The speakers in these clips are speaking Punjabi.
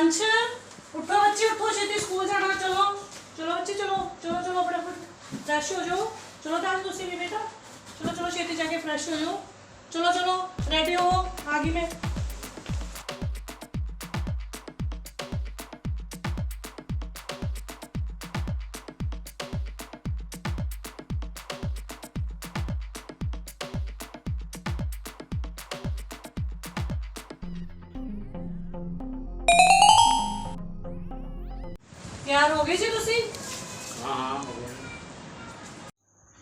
ਅੰਸ਼ ਉੱਠੋ ਬੱਚੇ, ਉੱਠੋ, ਛੇਤੀ ਸਕੂਲ ਜਾਣਾ, ਚਲੋ। ਚਲੋ ਬੱਚੇ, ਚਲੋ ਚਲੋ ਚਲੋ, ਫਟਾਫਟ ਫਰੈਸ਼ ਹੋ ਜਾਓ। ਚਲੋ ਤਾਂ ਤੁਸੀਂ ਵੀ ਬੇਟਾ। ਚਲੋ ਚਲੋ, ਛੇਤੀ ਜਾ ਕੇ ਫਰੈਸ਼ ਹੋ ਜਾਓ। ਚਲੋ ਚਲੋ ਰੈਡੀ ਹੋ, ਆ ਗਈ ਮੈਂ। ਤਿਆਰ ਹੋ ਗਏ ਜੀ ਤੁਸੀਂ? ਹਾਂ ਹਾਂ ਹੋ ਗਿਆ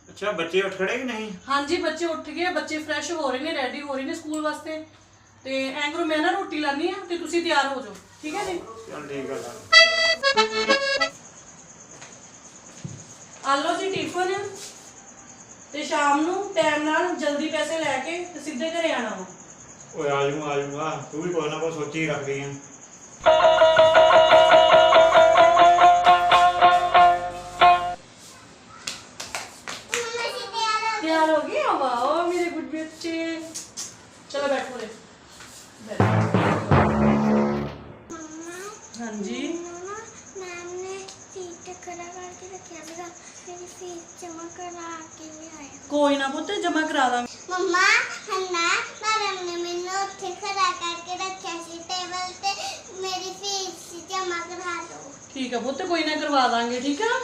ਅੱਛਾ ਬੱਚੇ ਉੱਠ ਖੜੇ ਕਿ ਨਹੀਂ? ਹਾਂਜੀ ਬੱਚੇ ਉੱਠ ਗਏ ਬੱਚੇ ਫਰੈਸ਼ ਹੋ ਰਹੇ ਨੇ ਰੈਡੀ ਹੋ ਰਹੇ ਨੇ ਸਕੂਲ ਵਾਸਤੇ। ਤੇ ਐਂ ਕਰੋ ਮੈਂ ਨਾ ਰੋਟੀ ਲਾਨੀ ਆ ਤੇ ਤੁਸੀਂ ਤਿਆਰ ਹੋ ਜਾਓ ਠੀਕ ਹੈ ਜੀ? ਚੱਲ ਠੀਕ ਆ ਆ ਲਓ ਜੀ ਟਿਫਨ ਤੇ ਸ਼ਾਮ ਨੂੰ ਟਾਈਮ ਨਾਲ ਜਲਦੀ ਪੈਸੇ ਲੈ ਕੇ ਤੇ ਸਿੱਧੇ ਘਰੇ ਆਣਾ ਵਾ। ਓਏ ਆ ਜੂ ਆ ਜੂਗਾ ਤੂੰ ਵੀ ਕੋਈ ਨਾ ਕੋਈ ਸੋਚੀ ਰੱਖਦੀ ਆ। ਚਲੋ ਕੋਈ ਨਾ ਪੁੱਤ ਜਮਾ ਕਰਾ ਦਾਂਗੇ। ਮੰਮਾ ਹੰਨਾ ਮੈਮ ਨੇ ਮੈਨੂੰ ਉੱਥੇ ਖੜਾ ਕਰਕੇ ਰੱਖਿਆ ਸੀ ਟੇਬਲ ਤੇ। ਮੇਰੀ ਫੀਸ ਜਮਾ ਕਰਾ ਦਿਓ। ਠੀਕ ਆ ਪੁੱਤ ਕੋਈ ਨਾ ਕਰਵਾ ਦਾਂਗੇ ਠੀਕ ਆ?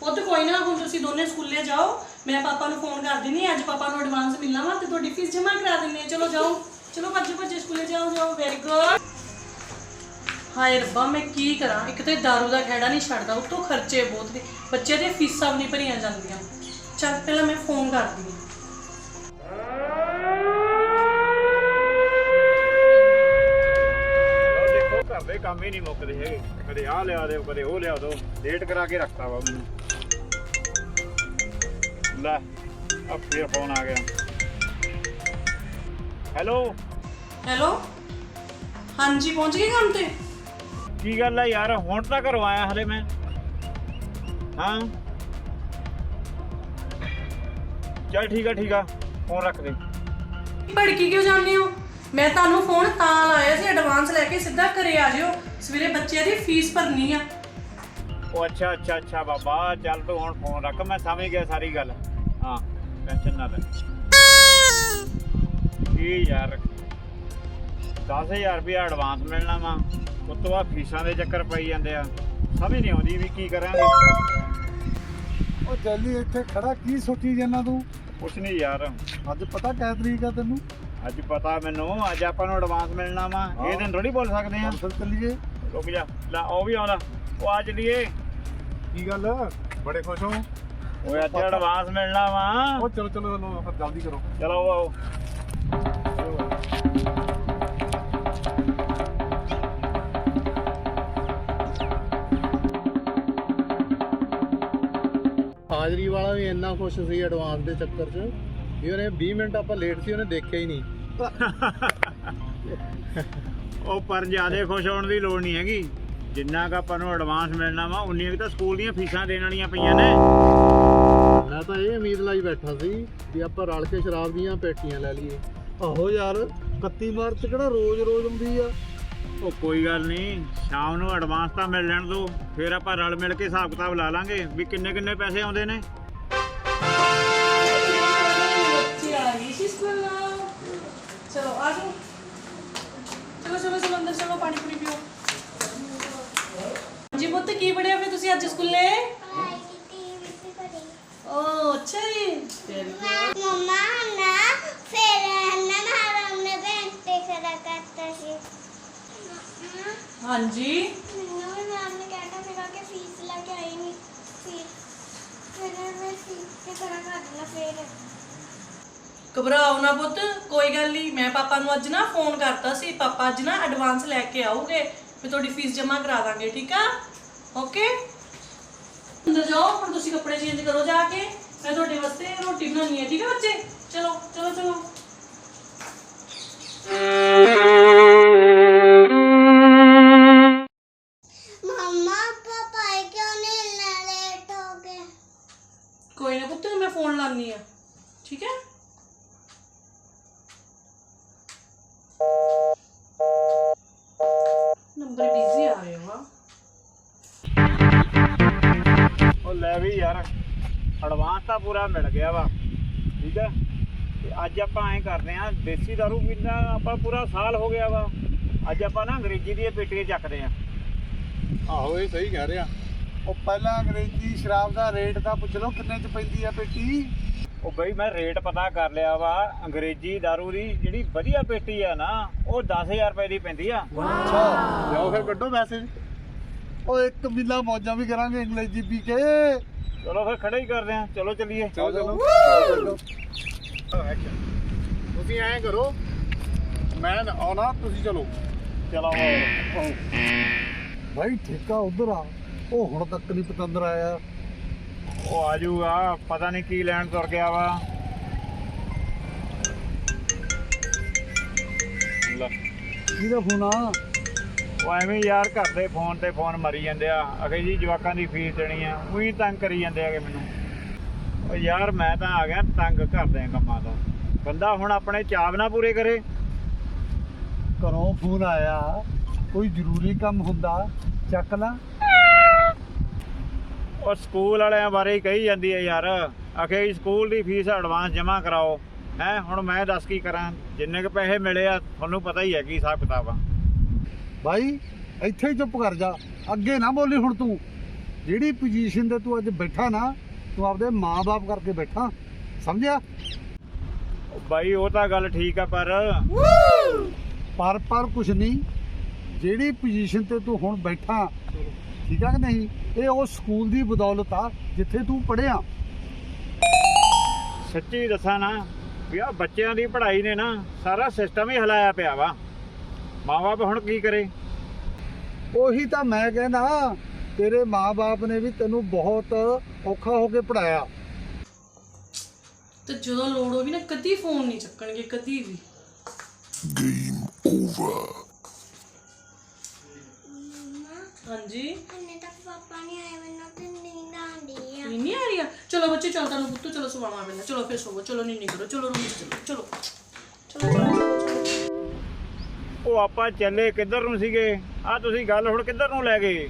ਪੁੱਤ, ਕੋਈ ਨਾ, ਹੁਣ ਤੁਸੀਂ ਦੋਨੇ ਸਕੂਲੇ ਜਾਓ। ਮੈਂ ਪਾਪਾ ਨੂੰ ਫੋਨ ਕਰ ਦਿੰਨੀ ਅੱਜ ਪਾਪਾ ਨੂੰ ਐਡਵਾਂਸ ਮਿਲਣਾ ਵਾ ਤੇ ਤੁਹਾਡੀ ਫੀਸ ਜਮ੍ਹਾਂ ਕਰਾ ਦਿੰਨੇ ਆ ਚਲੋ ਜਾਓ। ਚਲੋ, ਭੱਜੋ, ਭੱਜੇ, ਸਕੂਲੇ ਜਾਓ ਜਾਓ। ਵੈਰੀ ਗੁੱਡ ਹਾਏ ਰੱਬਾ, ਮੈਂ ਕੀ ਕਰਾਂ? ਇੱਕ ਤੇ ਦਾਰੂ ਦਾ ਖਹਿੜਾ ਨਹੀਂ ਛੱਡਦਾ। ਉਤੋਂ ਖਰਚੇ ਬਹੁਤ ਨੇ। ਬੱਚੇ ਦੇ ਫੀਸਾਂ ਵੀ ਨਹੀਂ ਭਰੀਆਂ ਜਾਂਦੀਆਂ। ਚੱਲ, ਪਹਿਲਾਂ ਮੈਂ ਫੋਨ ਕਰਦੀ ਹਾਂ। ਲਓ ਦੇਖੋ, ਘਰ ਦੇ ਕੰਮ ਹੀ ਨਹੀਂ ਮੁੱਕਦੇ ਹੈਗੇ। ਕਦੇ ਆਹ ਲਿਆ ਦਿਓ, ਕਦੇ ਉਹ ਲਿਆ ਦਿਓ। ਲੇਟ ਕਰਾ ਕੇ ਰੱਖਤਾ ਵਾ ਮੈਨੂੰ ਲੈ ਆ ਫੇਰ ਫੋਨ ਆ ਗਿਆ। ਹੈਲੋ ਹੈਲੋ ਹਾਂਜੀ ਪਹੁੰਚ ਗਏ ਕੰਮ ਤੇ? ਕੀ ਗੱਲ ਆ ਯਾਰ ਹੁਣ ਤਾਂ ਘਰੋਂ ਆਇਆ ਹਲੇ ਮੈਂ। ਹਾਂ? ਚੱਲ ਠੀਕ ਆ ਠੀਕ ਆ ਫੋਨ ਰੱਖ ਦੇ। ਭੜਕੀ ਕਿਉਂ ਜਾਂਦੇ ਹੋ? ਮੈਂ ਤੁਹਾਨੂੰ ਫੋਨ ਤਾਂ ਲਾਇਆ ਸੀ ਐਡਵਾਂਸ ਲੈ ਕੇ ਸਿੱਧਾ ਘਰੇ ਆ ਜਿਓ। ਸਵੇਰੇ ਬੱਚਿਆਂ ਦੀ ਫੀਸ ਭਰਨੀ ਆ। ਉਹ ਅੱਛਾ ਅੱਛਾ ਅੱਛਾ ਬਾਬਾ ਚੱਲ ਤੂੰ ਹੁਣ ਫੋਨ ਰੱਖ ਮੈਂ ਸਮਝ ਗਿਆ ਸਾਰੀ ਗੱਲ। ਹਾਂ ਟੈਨਸ਼ਨ ਨਾ ਲੈ। ਕੀ ਯਾਰ 10000 ਰੁਪਏ ਐਡਵਾਂਸ ਮਿਲਣਾ ਵਾ। ਉਸ ਤੋਂ ਬਾਅਦ ਫੀਸਾਂ ਦੇ ਚੱਕਰ ਪਈ ਜਾਂਦੇ ਆ। ਸਮਝ ਨਹੀਂ ਆਉਂਦੀ ਵੀ ਕੀ ਕਰਾਂਗੇ। ਉਹ ਜਲਦੀ ਇੱਥੇ ਖੜਾ ਕੀ ਸੋਚੀ ਜਾਂਦਾ ਤੂੰ? ਕੁਛ ਨਹੀਂ ਯਾਰ। ਅੱਜ ਪਤਾ ਕਿਹ ਤਰੀਕ ਆ ਤੈਨੂੰ? ਅੱਜ ਪਤਾ ਮੈਨੂੰ ਅੱਜ ਆਪਾਂ ਨੂੰ ਐਡਵਾਂਸ ਮਿਲਣਾ ਵਾ। ਇਹ ਦਿਨ ਥੋੜੀ ਬੋਲ ਸਕਦੇ ਆ। ਫਿਰ ਚੱਲੀਏ। ਰੁਕ ਜਾ। ਲੈ ਉਹ ਵੀ ਆਉਂਦਾ। ਉਹ ਆ ਚੱਲੀਏ ਕੀ ਗੱਲ? ਬੜੇ ਖੁਸ਼ ਹੋ। ਓਏ ਅੱਜ ਐਡਵਾਂਸ ਮਿਲਣਾ ਵਾ। ਉਹ ਚਲੋ ਚਲੋ ਚਲੋ ਫਿਰ ਜਲਦੀ ਕਰੋ। ਚਲੋ ਆਓ ਹਾਜ਼ਰੀ ਵਾਲਾ ਵੀ ਇੰਨਾ ਖੁਸ਼ ਸੀ ਐਡਵਾਂਸ ਦੇ ਚੱਕਰ 'ਚ ਵੀ ਉਹਨੇ 20 ਮਿੰਟ ਆਪਾਂ ਲੇਟ ਸੀ ਉਹਨੇ ਦੇਖਿਆ ਹੀ ਨਹੀਂ। ਉਹ ਪਰ ਜਿਆਦੇ ਖੁਸ਼ ਹੋਣ ਦੀ ਲੋੜ ਨਹੀਂ ਹੈਗੀ। ਜਿੰਨਾ ਕ ਆਪਾਂ ਨੂੰ ਐਡਵਾਂਸ ਮਿਲਣਾ ਵਾ ਉਨੀਆਂ ਕੁ ਤਾਂ ਸਕੂਲ ਦੀਆਂ ਫੀਸਾਂ ਦੇਣ ਵਾਲੀਆਂ ਪਈਆਂ ਨੇ। ਮੈਂ ਤਾਂ ਇਹ ਉਮੀਦ ਲਾਈ ਬੈਠਾ ਸੀ ਵੀ ਆਪਾਂ ਰਲ ਕੇ ਸ਼ਰਾਬ ਦੀਆਂ ਪੇਟੀਆਂ ਲੈ ਲਈਏ। ਆਹੋ ਯਾਰ 31 ਮਾਰਚ ਕਿਹੜਾ ਰੋਜ਼-ਰੋਜ਼ ਹੁੰਦੀ ਆ? ਉਹ ਕੋਈ ਗੱਲ ਨਹੀਂ ਸ਼ਾਮ ਨੂੰ ਐਡਵਾਂਸ ਤਾਂ ਮਿਲ ਲੈਣ ਦੋ ਫਿਰ ਆਪਾਂ ਰਲ ਮਿਲ ਕੇ ਹਿਸਾਬ ਕਿਤਾਬ ਲਾ ਲਾਂਗੇ ਵੀ ਕਿੰਨੇ ਕਿੰਨੇ ਪੈਸੇ ਆਉਂਦੇ ਨੇ। ਚਲੋ ਆ ਜਾਓ। ਚਲੋ ਚਲੋ ਚਲੋ ਅੰਦਰ ਚਲੋ ਪਾਣੀ ਪੂਰੀ ਪੀਓ। ਪੁੱਤ ਕੀ ਪੜਿਆ ਫਿਰ ਤੁਸੀਂ ਅੱਜ ਸਕੂਲੇ ਪੜ੍ਹਾਈ ਨਾ। ਘਬਰਾਓ ਨਾ ਪੁੱਤ ਕੋਈ ਗੱਲ ਨਹੀਂ ਮੈਂ ਪਾਪਾ ਨੂੰ ਅੱਜ ਨਾ ਫੋਨ ਕਰਤਾ ਸੀ। ਪਾਪਾ ਅੱਜ ਨਾ ਐਡਵਾਂਸ ਲੈ ਕੇ ਆਉਗੇ। ਫਿਰ ਤੁਹਾਡੀ ਫੀਸ ਜਮ੍ਹਾਂ ਕਰਾ ਦਾਂਗੇ ਠੀਕ ਆ? ਓਕੇ ਅੰਦਰ ਜਾਓ, ਹੁਣ ਤੁਸੀਂ ਕੱਪੜੇ ਚੇਂਜ ਕਰੋ ਜਾ ਕੇ। ਮੈਂ ਤੁਹਾਡੇ ਵਾਸਤੇ ਰੋਟੀ ਬਣਾਉਣੀ ਹੈ, ਠੀਕ ਹੈ ਬੱਚੇ? ਚਲੋ ਚਲੋ ਚਲੋ। ਯਾਰ ਐਡਵਾਂਸ ਤਾਂ ਪੂਰਾ ਮਿਲ ਗਿਆ ਵਾ ਠੀਕ ਹੈ ਤੇ ਅੱਜ ਆਪਾਂ ਐਂ ਕਰਦੇ ਆਂ ਦੇਸੀ ਦਾਰੂ ਪੀਂਦਾ ਆਪਾਂ ਪੂਰਾ ਸਾਲ ਹੋ ਗਿਆ ਵਾ ਅੱਜ ਆਪਾਂ ਨਾ ਅੰਗਰੇਜ਼ੀ ਦੀਆਂ ਪੇਟੀਆਂ ਚੱਕਦੇ ਆਂ। ਆਹੋ ਇਹ ਸਹੀ ਕਹਿ ਰਿਹਾ। ਉਹ ਪਹਿਲਾਂ ਅੰਗਰੇਜ਼ੀ ਸ਼ਰਾਬ ਦਾ ਰੇਟ ਤਾਂ ਪੁੱਛ ਲਓ ਕਿੰਨੇ ਚ ਪੈਂਦੀ ਆ ਪੇਟੀ? ਉਹ ਬਈ ਮੈਂ ਰੇਟ ਪਤਾ ਕਰ ਲਿਆ ਵਾ ਅੰਗਰੇਜ਼ੀ ਦਾਰੂ ਦੀ ਜਿਹੜੀ ਵਧੀਆ ਪੇਟੀ ਆ ਨਾ ਉਹ 10000 ਰੁਪਏ ਦੀ ਪੈਂਦੀ ਆ। ਅੱਛਾ ਜਾਓ ਫਿਰ ਕੱਢੋ ਮੈਸੇਜ। ਉਹ ਇੱਕ ਮਿਲਾ ਮੌਜਾਂ ਵੀ ਕਰਾਂਗੇ ਅੰਗਰੇਜ਼ੀ ਪੀ ਕੇ। ਚਲੋ ਫਿਰ ਖੜੇ ਹੀ ਕਰਦੇ ਆਂ ਚਲੋ ਚੱਲੀਏ। ਚਲੋ ਚਲੋ। ਤੁਸੀਂ ਐਂ ਕਰੋ ਮੈਂ ਆਉਣਾ ਤੁਸੀਂ ਚਲੋ। ਚਲੋ। ਭਾਈ ਠੇਕਾ ਉਧਰ ਆ। ਉਹ ਹੁਣ ਤੱਕ ਨਹੀਂ ਪਤੰਦਰ ਆਇਆ। ਉਹ ਆਜੂਗਾ ਪਤਾ ਨਹੀਂ ਕੀ ਲੈਣ ਤੁਰ ਗਿਆ ਵਾ। ਲੈ। ਕਿਹਦਾ ਫੋਨ ਆ? ਉਹ ਐਵੇਂ ਯਾਰ ਘਰ ਦੇ ਫੋਨ ਤੇ ਫੋਨ ਮਰੀ ਜਾਂਦੇ ਆ, ਅਖੇ ਜੀ ਜਵਾਕਾਂ ਦੀ ਫੀਸ ਦੇਣੀ ਆ, ਉਹੀ ਤੰਗ ਕਰੀ ਜਾਂਦੇ ਆਗੇ ਮੈਨੂੰ। ਉਹ ਯਾਰ ਮੈਂ ਤਾਂ ਆ ਗਿਆ ਤੰਗ ਘਰ ਕੰਮਾਂ ਤੋਂ। ਬੰਦਾ ਹੁਣ ਆਪਣੇ ਚਾਵ ਨਾ ਪੂਰੇ ਕਰੇ। ਘਰੋਂ ਫੋਨ ਆਇਆ, ਕੋਈ ਜ਼ਰੂਰੀ ਕੰਮ ਹੁੰਦਾ, ਚੱਕ ਲਾ। ਉਹ ਸਕੂਲ ਵਾਲਿਆਂ ਬਾਰੇ ਹੀ ਕਹੀ ਜਾਂਦੀ ਹੈ ਯਾਰ, ਅਖੇ ਸਕੂਲ ਦੀ ਫੀਸ ਐਡਵਾਂਸ ਜਮ੍ਹਾਂ ਕਰਾਓ। ਹੈ, ਹੁਣ ਮੈਂ ਦੱਸ ਕੀ ਕਰਾਂ? ਜਿੰਨੇ ਕੁ ਪੈਸੇ ਮਿਲੇ ਆ, ਤੁਹਾਨੂੰ ਪਤਾ ਹੀ ਹੈ ਕੀ ਹਿਸਾਬ ਕਿਤਾਬ ਆ। ਭਾਈ ਇੱਥੇ ਹੀ ਚੁੱਪ ਕਰ ਜਾ। ਅੱਗੇ ਨਾ ਬੋਲੀ ਹੁਣ ਤੂੰ। ਜਿਹੜੀ ਪੋਜੀਸ਼ਨ ਤੇ ਤੂੰ ਅੱਜ ਬੈਠਾ ਨਾ ਤੂੰ ਆਪਦੇ ਮਾਂ-ਬਾਪ ਕਰਕੇ ਬੈਠਾ। ਸਮਝਿਆ? ਬਾਈ ਉਹ ਤਾਂ ਗੱਲ ਠੀਕ ਆ ਪਰ ਪਰ ਪਰ ਕੁਛ ਨਹੀਂ। ਜਿਹੜੀ ਪੋਜੀਸ਼ਨ ਤੇ ਤੂੰ ਹੁਣ ਬੈਠਾ ਠੀਕ ਆ ਕਿ ਨਹੀਂ? ਇਹ ਉਹ ਸਕੂਲ ਦੀ ਬਦੌਲਤ ਆ ਜਿੱਥੇ ਤੂੰ ਪੜਿਆ ਸੱਚੀ ਦੱਸਾਂ ਨਾ ਵੀ ਆ ਬੱਚਿਆਂ ਦੀ ਪੜ੍ਹਾਈ ਨੇ ਨਾ ਸਾਰਾ ਸਿਸਟਮ ਹੀ ਹਿਲਾਇਆ ਪਿਆ ਵਾ। ਮਾਂ-ਬਾਪ ਹੁਣ ਕੀ ਕਰੇ? ਉਹੀ ਤਾਂ ਮੈਂ ਕਹਿੰਦਾ ਤੇਰੇ ਮਾਂ-ਬਾਪ ਨੇ ਵੀ ਤੈਨੂੰ ਬਹੁਤ ਔਖਾ ਹੋ ਕੇ ਪੜਾਇਆ। ਤੇ ਜਦੋਂ ਲੋੜ ਹੋਵੇ ਨਾ ਕਦੀ ਫੋਨ ਨਹੀਂ ਚੱਕਣਗੇ ਕਦੀ ਵੀ। ਹਾਂਜੀ? ਹਨੇ ਤੱਕ ਪਾਪਾ ਨਹੀਂ ਆਏ ਮੈਨੂੰ ਤੇ ਨੀਂਦ ਆਉਂਦੀ ਆ। ਨੀਨੀ ਆ ਰਹੀ ਆ? ਚਲੋ ਬੱਚੇ ਚਲ ਤੁਹਾਨੂੰ ਪੁੱਤੂ ਚਲੋ ਸੁਵਾਵਾਂ ਮੈਨਾਂ ਚਲੋ ਫਿਰ ਸੋਵੋ ਚਲੋ ਨੀਨੀ ਕਰੋ ਚਲੋ ਰੂਮ ਚ ਚਲੋ ਚਲੋ। ਉਹ ਆਪਾਂ ਚੱਲੇ ਕਿੱਧਰ ਨੂੰ ਸੀਗੇ? ਆ ਤੁਸੀਂ ਗੱਲ ਹੁਣ ਕਿੱਧਰ ਨੂੰ ਲੈ ਗਏ?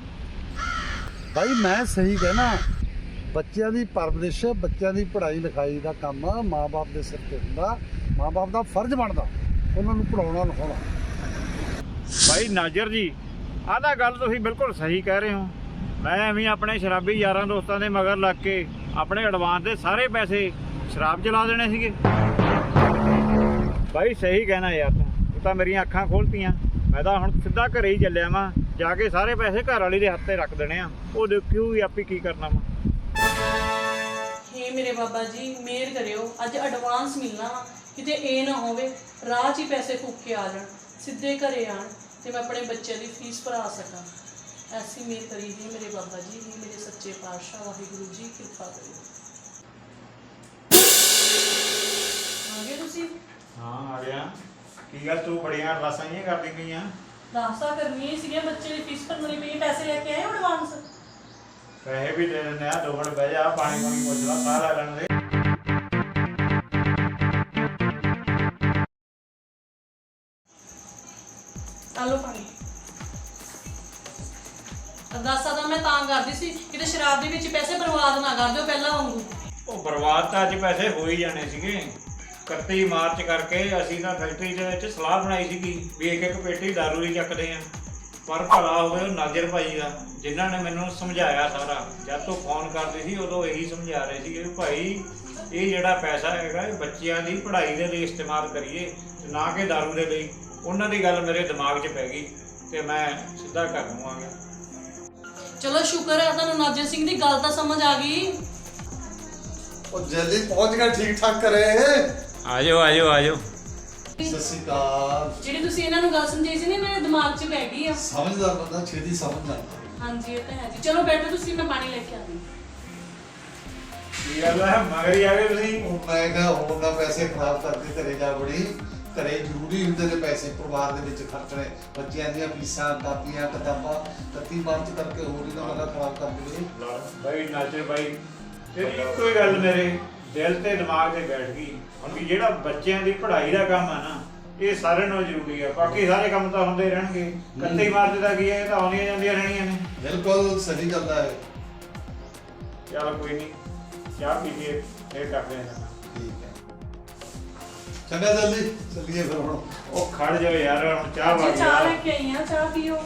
ਭਾਈ ਮੈਂ ਸਹੀ ਕਹਿਣਾ। ਬੱਚਿਆਂ ਦੀ ਪਰਵਰਿਸ਼ ਬੱਚਿਆਂ ਦੀ ਪੜ੍ਹਾਈ ਲਿਖਾਈ ਦਾ ਕੰਮ ਮਾਂ-ਬਾਪ ਦੇ ਸਿਰ ਤੇ ਹੁੰਦਾ। ਮਾਂ-ਬਾਪ ਦਾ ਫਰਜ਼ ਬਣਦਾ ਉਹਨਾਂ ਨੂੰ ਪੜਾਉਣਾ ਲਿਖਾਉਣਾ। ਬਾਈ ਨਾਜਰ ਜੀ ਆਹ ਤਾਂ ਗੱਲ ਤੁਸੀਂ ਬਿਲਕੁਲ ਸਹੀ ਕਹਿ ਰਹੇ ਹੋ। ਮੈਂ ਐਵੇਂ ਆਪਣੇ ਸ਼ਰਾਬੀ ਯਾਰਾਂ ਦੋਸਤਾਂ ਦੇ ਮਗਰ ਲੱਗ ਕੇ ਆਪਣੇ ਐਡਵਾਂਸ ਦੇ ਸਾਰੇ ਪੈਸੇ ਸ਼ਰਾਬ ਚਲਾ ਦੇਣੇ ਸੀਗੇ। ਬਾਈ ਸਹੀ ਕਹਿਣਾ ਯਾਰ ਤੂੰ। ਤੂੰ ਮੇਰੀਆਂ ਅੱਖਾਂ ਖੋਲਤੀਆਂ। ਮੈਂ ਤਾਂ ਹੁਣ ਸਿੱਧਾ ਘਰੇ ਹੀ ਚੱਲਿਆ ਵਾਂ। ਜਾ ਕੇ ਸਾਰੇ ਪੈਸੇ ਘਰ ਵਾਲੀ ਦੇ ਹੱਥੇ ਰੱਖ ਦੇਣੇ ਆ। ਉਹ ਦੇਖਿਓ ਵੀ ਆਪੀ ਕੀ ਕਰਨਾ ਵਾ। ਹੇ ਮੇਰੇ ਬਾਬਾ ਜੀ ਮਿਹਰ ਕਰਿਓ। ਅੱਜ ਐਡਵਾਂਸ ਮਿਲਣਾ ਵਾ। ਕਿਤੇ ਇਹ ਨਾ ਹੋਵੇ ਰਾਹ 'ਚ ਹੀ ਪੈਸੇ ਫੂਕ ਕੇ ਆ ਜਾਣ। ਸਿੱਧੇ ਘਰੇ ਆਣ ਤੇ ਮੈਂ ਆਪਣੇ ਬੱਚਿਆਂ ਦੀ ਫੀਸ ਭਰਾ ਸਕਾਂ। ਐਸੀ ਮਿਹਰ ਕਰੀ ਜੀ ਮੇਰੇ ਬਾਬਾ ਜੀ ਹੀ ਮੇਰੇ ਸੱਚੇ ਪਾਤਸ਼ਾਹ ਵਾਹਿਗੁਰੂ ਜੀ ਕਿਰਪਾ ਕਰਿਓ। ਆ ਗਏ ਤੁਸੀਂ? ਹਾਂ ਆ ਗਿਆ। ਕੀ ਗੱਲ ਤੂੰ ਬੜੀਆਂ ਅਰਦਾਸਾਂ ਹੀ ਕਰਦੀ ਪਈਆਂ ਦਾਸਾ ਕਰਨੀ ਸੀਗੇ ਬੱਚੇ ਦੀ ਫੀਸ ਭਰਨ ਪਈ ਪੈਸੇ ਲੈ ਕੇ ਆਏ ਹੋ ਐਡਵਾਂਸ ਪੈਸੇ ਵੀ ਦੇ ਦਿੰਦੇ ਆ ਦੋ ਮਿੰਟ ਬਹਿ ਜਾ ਪਾਣੀ ਪਾਣੀ ਪੁੱਛ ਲਾ ਸਾਹ ਲੈ ਲੈਣ ਦੇ। ਆ ਲਓ ਪਾਣੀ। ਅਰਦਾਸਾ ਤਾਂ ਮੈਂ ਤਾਂ ਕਰਦੀ ਸੀ ਕਿਤੇ ਸ਼ਰਾਬ ਦੇ ਵਿੱਚ ਪੈਸੇ ਬਰਬਾਦ ਨਾ ਕਰ ਦਿਓ ਪਹਿਲਾਂ ਵਾਂਗੂ। ਉਹ ਬਰਬਾਦ ਤਾਂ ਅੱਜ ਪੈਸੇ ਹੋ ਹੀ ਜਾਣੇ ਸੀਗੇ। 31 ਮਾਰਚ ਕਰਕੇ ਅਸੀਂ ਤਾਂ ਫੈਕਟਰੀ ਦੇ ਵਿੱਚ ਸਲਾਹ ਬਣਾਈ ਸੀਗੀ ਵੀ ਇੱਕ ਇੱਕ ਪੇਟੀ ਦਾਰੂ ਦੀ ਚੱਕਦੇ ਆ ਪਰ ਭਲਾ ਹੋਵੇ ਉਹ ਨਾਜ਼ਰ ਭਾਈ ਦਾ ਜਿਨ੍ਹਾਂ ਨੇ ਮੈਨੂੰ ਸਮਝਾਇਆ ਸਾਰਾ। ਜਦ ਤੋਂ ਫੋਨ ਕਰਦੇ ਸੀ ਉਦੋਂ ਇਹੀ ਸਮਝਾ ਰਹੇ ਸੀ ਕਿ ਭਾਈ ਇਹ ਜਿਹੜਾ ਪੈਸਾ ਹੈਗਾ ਇਹ ਬੱਚਿਆਂ ਦੀ ਪੜ੍ਹਾਈ ਦੇ ਲਈ ਇਸਤੇਮਾਲ ਕਰੀਏ ਤੇ ਨਾ ਕਿ ਦਾਰੂ ਦੇ ਲਈ। ਉਹਨਾਂ ਦੀ ਗੱਲ ਮੇਰੇ ਦਿਮਾਗ 'ਚ ਪੈ ਗਈ ਤੇ ਮੈਂ ਸਿੱਧਾ ਘਰ ਨੂੰ ਆ ਗਿਆ। ਚਲੋ ਸ਼ੁਕਰ ਹੈ ਤੁਹਾਨੂੰ ਨਾਜਰ ਸਿੰਘ ਦੀ ਗੱਲ ਤਾਂ ਸਮਝ ਆ ਗਈ। ਉਹ ਜਲਦੀ ਪਹੁੰਚ ਗਿਆ ਠੀਕ ਠਾਕ ਕਰੇ। ਆਜੋ ਆਜੋ ਆਜੋ। ਸਤਿ ਸ਼੍ਰੀ ਅਕਾਲ। ਜਿਹੜੀ ਤੁਸੀਂ ਇਹਨਾਂ ਨੂੰ ਗੱਲ ਸਮਝਾਈ ਸੀ ਨਾ ਮੇਰੇ ਦਿਮਾਗ 'ਚ ਪੈ ਗਈ ਆ। ਸਮਝਦਾਰ ਬੰਦਾ ਛੇਤੀ ਸਮਝ ਜਾਂਦਾ। ਹਾਂਜੀ ਇਹ ਤਾਂ ਹੈ ਜੀ। ਚਲੋ ਬੈਠੋ ਤੁਸੀਂ ਮੈਂ ਪਾਣੀ ਲੈ ਕੇ ਆਉਂਦੀ ਹੈ। ਮਗਰ ਗਏ ਤੁਸੀਂ। ਉਹ ਮੈਂ ਕਿਹਾ ਹੋਰ ਨਾ ਪੈਸੇ ਖਰਾਬ ਕਰਕੇ ਘਰੇ ਜਾ ਬੜੀ ਘਰੇ ਜ਼ਰੂਰੀ ਹੁੰਦੇ ਨੇ ਪੈਸੇ ਪਰਿਵਾਰ ਦੇ ਵਿੱਚ ਖਰਚਣੇ। ਬੱਚਿਆਂ ਦੀਆਂ ਫੀਸਾਂ ਕਾਪੀਆਂ ਕਿਤਾਬਾਂ 31 ਮਾਰਚ ਕਰਕੇ ਹੋਰ ਹੀ ਨਾ ਮਗਾ ਖਰਾਬ ਕਰ ਦੇਵੇ। ਬਾਈ ਨਾਚੇ ਬਾਈ। ਤੇਰੀ ਹੀ ਗੱਲ ਮੇਰੇ। ਦਿਲ ਤੇ ਦਿਮਾਗ ਤੇ ਬੈਠ ਗਈ। ਹੁਣ ਵੀ ਜਿਹੜਾ ਬੱਚਿਆਂ ਦੀ ਪੜ੍ਹਾਈ ਦਾ ਕੰਮ ਆ ਨਾ ਇਹ ਸਾਰਿਆਂ ਨੂੰ ਜ਼ਰੂਰੀ ਆ। ਬਾਕੀ ਸਾਰੇ ਕੰਮ ਤਾਂ ਹੁੰਦੇ ਰਹਿਣਗੇ। ਕੱਤੀ ਮਾਰਚ ਦਾ ਕੀ ਹੈ ਇਹ ਤਾਂ ਆਉਂਦੀਆਂ ਜਾਂਦੀਆਂ ਰਹਿਣੀਆਂ ਨੇ। ਬਿਲਕੁਲ ਸਹੀ ਗੱਲ ਹੈ ਚੱਲ ਕੋਈ ਨਹੀਂ ਚਾਹ ਪੀ ਕੇ ਫੇਰ ਕਰਦੇ ਆ ਠੀਕ ਹੈ। ਚੰਗਾ ਜਲਦੀ ਚੱਲੀਏ ਫਿਰ ਹੁਣ। ਉਹ ਖੜ ਜਾਓ ਯਾਰ ਹੁਣ ਚਾਹ ਵਾਲੀ ਚਾਹ ਲੈ ਕੇ ਆਈ ਆ ਚਾਹ ਪੀਓ।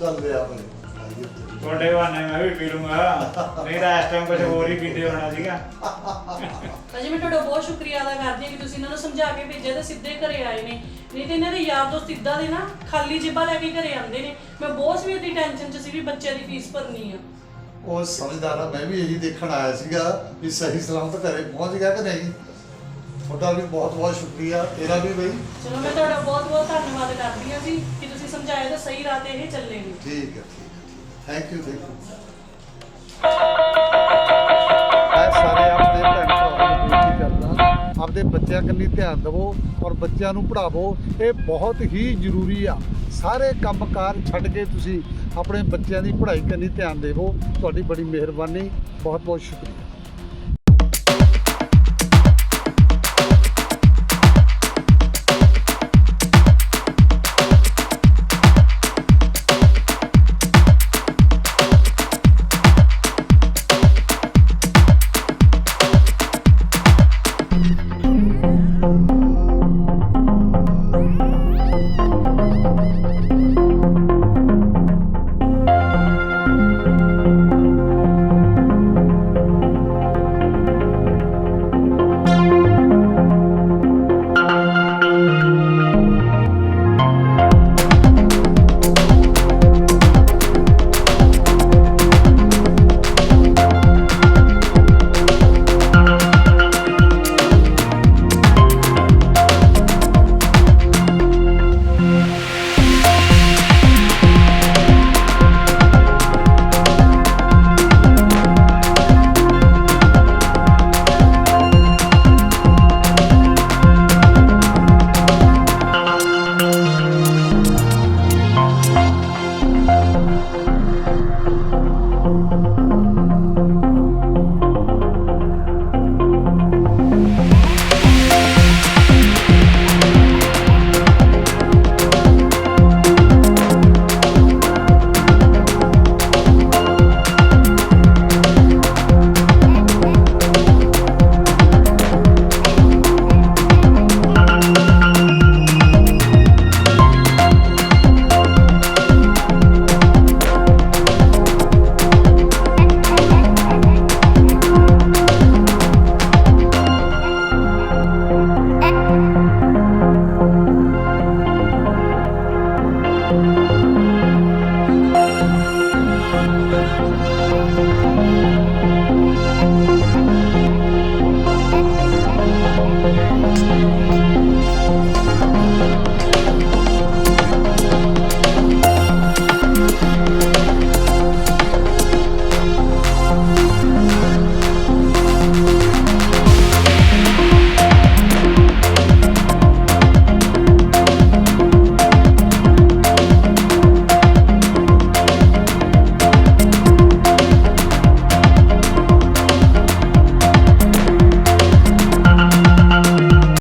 ਚੱਲਦੇ ਆ ਭਾਈ। ਆਈਏ ਤੇ। ਤੁਹਾਡੇ ਬਹਾਨੇ ਮੈਂ ਵੀ ਪੀ ਲੂੰਗਾ। ਨਹੀਂ ਤਾਂ ਇਸ ਟਾਈਮ ਕੁਝ ਹੋਰ ਹੀ ਪੀਂਦੇ ਹੋਣਾ ਸੀਗਾ। ਅਜੇ ਮੈਂ ਤੁਹਾਡਾ ਬਹੁਤ ਸ਼ੁਕਰੀਆ ਅਦਾ ਕਰਦੀ ਹਾਂ ਕਿ ਤੁਸੀਂ ਇਹਨਾਂ ਨੂੰ ਸਮਝਾ ਕੇ ਭੇਜਿਆ ਤੇ ਸਿੱਧੇ ਘਰੇ ਆਏ ਨੇ। ਨਹੀਂ ਤੇ ਇਹਨਾਂ ਦੇ ਯਾਰ ਦੋਸਤ ਇਦਾਂ ਦੇ ਨਾ ਖਾਲੀ ਜੇਬਾਂ ਲੈ ਕੇ ਘਰੇ ਆਉਂਦੇ ਨੇ। ਮੈਂ ਬਹੁਤ ਸਵੇਰ ਦੀ ਟੈਨਸ਼ਨ 'ਚ ਸੀ ਵੀ ਬੱਚਿਆਂ ਦੀ ਫੀਸ ਭਰਨੀ ਆ। ਉਹ ਸਮਝਦਾਰ ਆ ਮੈਂ ਵੀ ਇਹੀ ਦੇਖਣ ਆਇਆ ਸੀਗਾ ਵੀ ਸਹੀ ਸਲਾਮਤ ਘਰੇ ਪਹੁੰਚ ਗਿਆ ਕਿ ਨਹੀਂ। ਤੁਹਾਡਾ ਵੀ ਬਹੁਤ ਬਹੁਤ ਸ਼ੁਕਰੀਆ ਤੇਰਾ ਵੀ ਬਈ। ਚਲੋ ਮੈਂ ਤੁਹਾਡਾ ਬਹੁਤ ਬਹੁਤ ਧੰਨਵਾਦ ਕਰਦੀ ਹਾਂ ਜੀ ਕਿ ਤੁਸੀਂ ਸਮਝਾਇਆ ਤਾਂ ਸਹੀ ਰਾਹ ਤੇ ਇਹ ਚੱਲੇ ਨੇ। ਠੀਕ ਹੈ ਠੀਕ ਹੈ। ਥੈਂਕ ਯੂ ਥੈਂਕ ਯੂ ਮੈਂ ਸਾਰੇ ਆਪਣੇ ਭੈਣ ਭਰਾਵਾਂ ਨੂੰ ਬੇਨਤੀ ਕਰਦਾ ਆਪਦੇ ਬੱਚਿਆਂ ਕੰਨੀ ਧਿਆਨ ਦਿਵੋ ਔਰ ਬੱਚਿਆਂ ਨੂੰ ਪੜ੍ਹਾਵੋ। ਇਹ ਬਹੁਤ ਹੀ ਜ਼ਰੂਰੀ ਆ। ਸਾਰੇ ਕੰਮਕਾਰ ਛੱਡ ਕੇ ਤੁਸੀਂ ਆਪਣੇ ਬੱਚਿਆਂ ਦੀ ਪੜ੍ਹਾਈ ਕੰਨੀ ਧਿਆਨ ਦੇਵੋ। ਤੁਹਾਡੀ ਬੜੀ ਮਿਹਰਬਾਨੀ। ਬਹੁਤ ਬਹੁਤ ਸ਼ੁਕਰੀਆ।